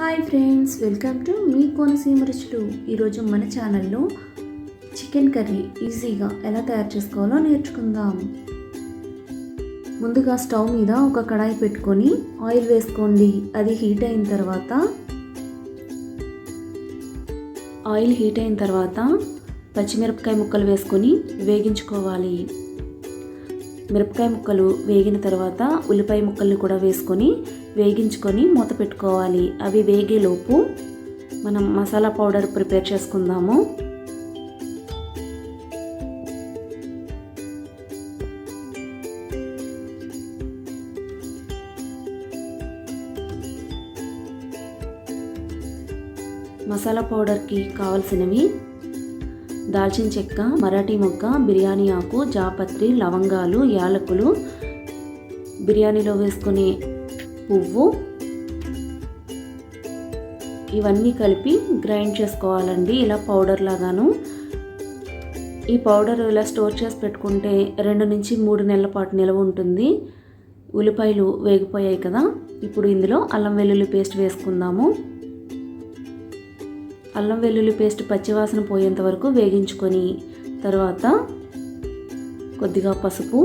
Hi friends welcome to మీ కోనసీమ రుచులు. ఈరోజు మన ఛానల్లో చికెన్ కర్రీ ఈజీగా ఎలా తయారు చేసుకోవాలో నేర్చుకుందాం. ముందుగా స్టవ్ మీద ఒక కడాయి పెట్టుకొని ఆయిల్ వేసుకోండి. అది హీట్ అయిన తర్వాత ఆయిల్ హీట్ అయిన తర్వాత పచ్చిమిరపకాయ ముక్కలు వేసుకొని వేగించుకోవాలి. మిరపకాయ ముక్కలు వేగిన తర్వాత ఉల్లిపాయ ముక్కల్ని కూడా వేసుకొని వేగించుకొని మూత పెట్టుకోవాలి. అవి వేగేలోపు మనం మసాలా పౌడర్ ప్రిపేర్ చేసుకుందాము. మసాలా పౌడర్కి కావలసినవి దాల్చిన చెక్క మరాఠీ మొక్క బిర్యానీ ఆకు జాపత్రి లవంగాలు యాలకులు. బిర్యానీలో వేసుకునే పువ్వు. ఇవన్నీ కలిపి గ్రైండ్ చేసుకోవాలండి ఇలా పౌడర్ లాగాను. ఈ పౌడర్ ఇలా స్టోర్ చేసి పెట్టుకుంటే రెండు నుంచి మూడు నెలల పాటు నిల్వ ఉంటుంది. ఉల్లిపాయలు వేగిపోయాయి కదా ఇప్పుడు ఇందులో అల్లం వెల్లుల్లి పేస్ట్ వేసుకుందాము. అల్లం వెల్లుల్లి పేస్ట్ పచ్చివాసన పోయేంత వరకు వేగించుకొని తర్వాత కొద్దిగా పసుపు.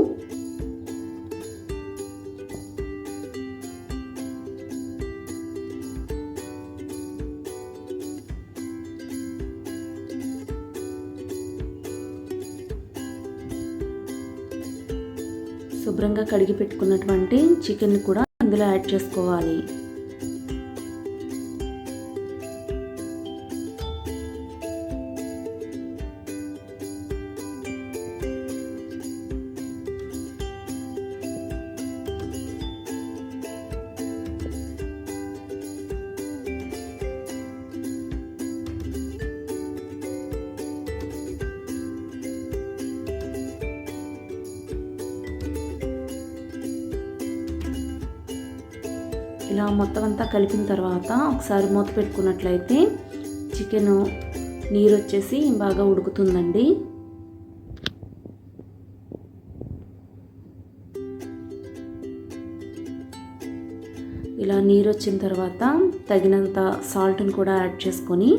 శుభ్రంగా కడిగి పెట్టుకున్నటువంటి చికెన్ కూడా అందులో యాడ్ చేసుకోవాలి. ఇలా మొత్తం అంతా కలిపిన తర్వాత ఒకసారి మూత పెట్టుకున్నట్లయితే చికెన్ నీరు వచ్చేసి బాగా ఉడుకుతుందండి. ఇలా నీరు వచ్చిన తర్వాత తగినంత సాల్ట్ని కూడా యాడ్ చేసుకొని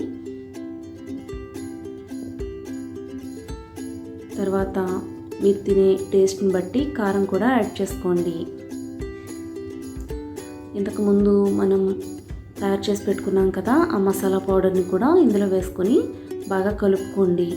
తర్వాత మీరు తినే టేస్ట్ని బట్టి కారం కూడా యాడ్ చేసుకోండి. ఇంతకుముందు మనం తయారు చేసి పెట్టుకున్నాం కదా ఆ మసాలా పౌడర్ని కూడా ఇందులో వేసుకొని బాగా కలుపుకోండి.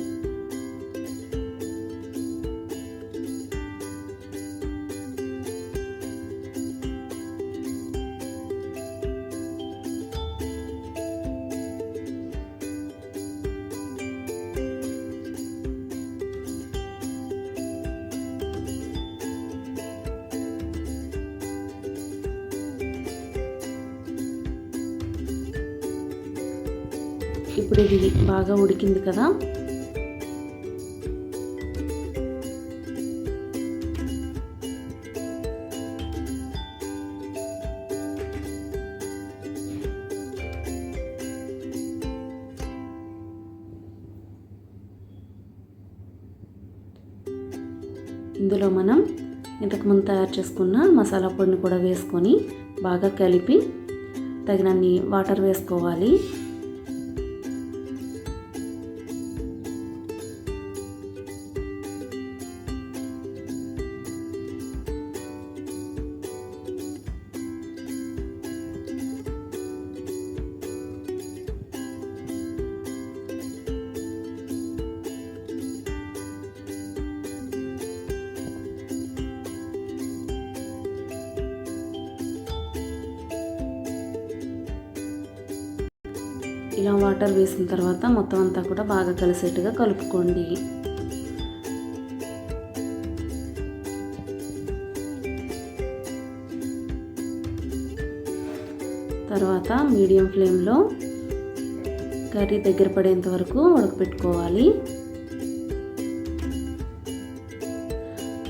ఇప్పుడు ఇది బాగా ఉడికింది కదా. ఇందులో మనం ఇంతకుముందు తయారు చేసుకున్న మసాలా పొడిని కూడా వేసుకొని బాగా కలిపి తగినన్ని వాటర్ వేసుకోవాలి. ఇలా వాటర్ వేసిన తర్వాత మొత్తం అంతా కూడా బాగా కలిసేట్టుగా కలుపుకోండి. తర్వాత మీడియం ఫ్లేమ్లో కర్రీ దగ్గర పడేంత వరకు ఉడకపెట్టుకోవాలి.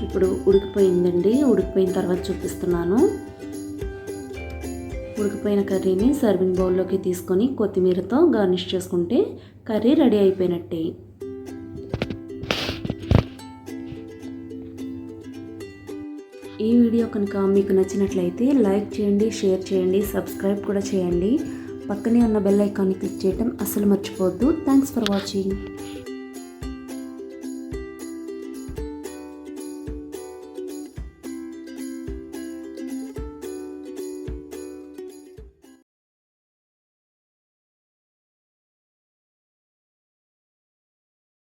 ఇప్పుడు ఉడికిపోయిందండి. ఉడికిపోయిన తర్వాత చూపిస్తున్నాను. ఉడికిపోయిన కర్రీని సర్వింగ్ బౌల్లోకి తీసుకొని కొత్తిమీరతో గార్నిష్ చేసుకుంటే కర్రీ రెడీ అయిపోయినట్టే. ఈ వీడియో కనుక మీకు నచ్చినట్లయితే లైక్ చేయండి షేర్ చేయండి సబ్స్క్రైబ్ కూడా చేయండి. పక్కనే ఉన్న బెల్ ఐకాన్ని క్లిక్ చేయడం అస్సలు మర్చిపోవద్దు. Thanks for watching.